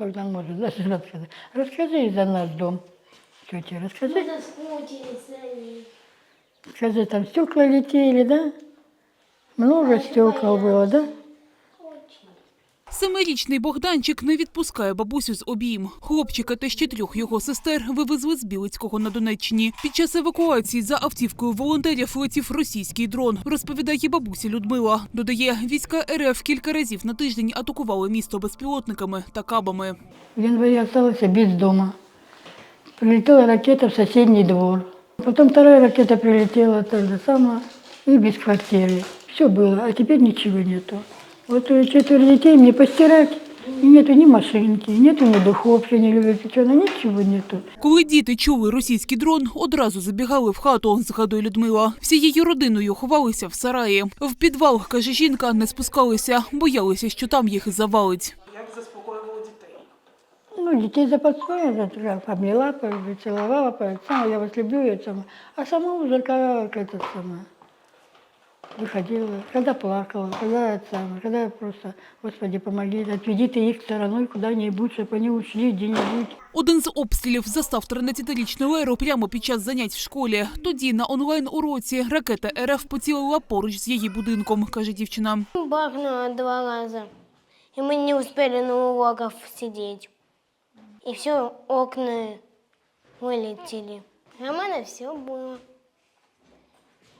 Богдан может даже рассказать. Расскажи за наш дом. Тетя, расскажи. Мы соскучились за ней. Скажи, там стекла летели, да? Много стекол было, да? Семирічний Богданчик не відпускає бабусю з обійм. Хлопчика та ще трьох його сестер вивезли з Білицького на Донеччині. Під час евакуації за автівкою волонтерів летів російський дрон, розповідає бабуся Людмила. Додає, війська РФ кілька разів на тиждень атакували місто безпілотниками та кабами. В январе осталась без дома. Прилетела ракета в соседний двор. Потом вторая ракета прилетела так же самое и без квартиры. Все было, а теперь ничего нету. Вот э, четверо детей мне постирать, и нету ни машинки, нету ни духовки, ни любопеченой, ничего нету. Коли діти чули російський дрон, одразу забігали в хату, згадує Людмила. Всією родиною ховалися в сараї. В підвал, каже жінка, не спускалися, боялися, що там їх завалить. Як заспокоювали дітей? Ну, детей запасла, я обняла, поцеловала, поцеловала, я вас люблю, я сама. А сама уже как это самое Выходила, когда плакала, когда это самое, когда я просто, Господи, помоги, отведи ты их стороной куда-нибудь, чтобы они ушли где-нибудь. Один з обстрілів застав 13-річну Леру прямо під час занять в школі. Тоді на онлайн-уроці ракета РФ поцілила поруч з її будинком, каже дівчина. Бахнуло два раза. И мы не успели на уроках сидеть. И все, окна вылетели. А у мене все было.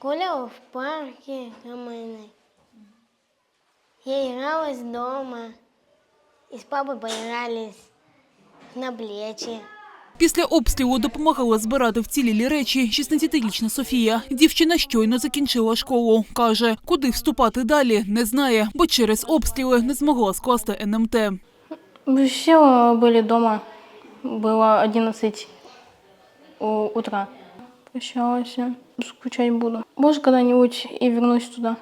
Гуляла в парке у мене. Я игралась дома. И с папой поигрались на плечи. Після обстрілу допомагала збирати вцілілі речі 16-річна Софія. Дівчина щойно закінчила школу. Каже, куди вступати далі, не знає, бо через обстріли не змогла скласти НМТ. Все были дома. Было 11 утра. Прощалась. Скучать буду. Может, когда-нибудь и вернусь туда,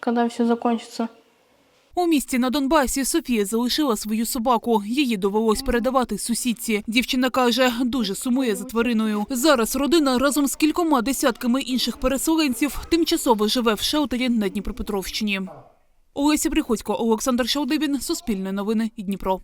когда все закончится. У місті на Донбасі Софія залишила свою собаку. Її довелось передавати сусідці. Дівчина каже, дуже сумує за твариною. Зараз родина разом з кількома десятками інших переселенців тимчасово живе в шелтері на Дніпропетровщині. Олеся Приходько, Олександр Шалдибін, Суспільне новини, Дніпро.